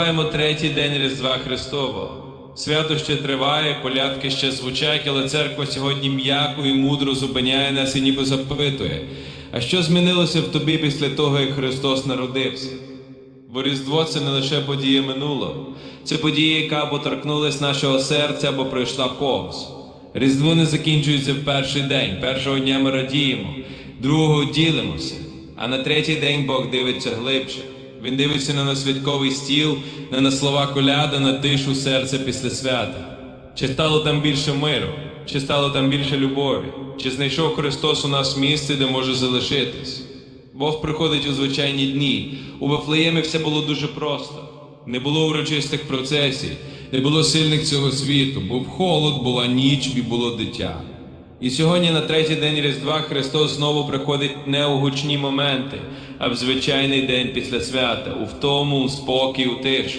Маємо третій день Різдва Христового. Свято ще триває, полятки ще звучать, але церква сьогодні м'яко і мудро зупиняє нас і ніби запитує. А що змінилося в тобі після того, як Христос народився? Бо Різдво це не лише подія минулого, це подія, яка або торкнулась нашого серця, або пройшла повз. Різдво не закінчується в перший день. Першого дня ми радіємо, другого ділимося, а на третій день Бог дивиться глибше. Він дивиться на наш святковий стіл, не на слова коляда, на тишу серця після свята. Чи стало там більше миру, чи стало там більше любові, чи знайшов Христос у нас місце, де може залишитись? Бог приходить у звичайні дні. У Вифлеємі все було дуже просто. Не було урочистих процесій, не було сильних цього світу, був холод, була ніч і було дитя. І сьогодні, на третій день Різдва, Христос знову приходить не у гучні моменти, а в звичайний день після свята, у втому, спокій, у тишу.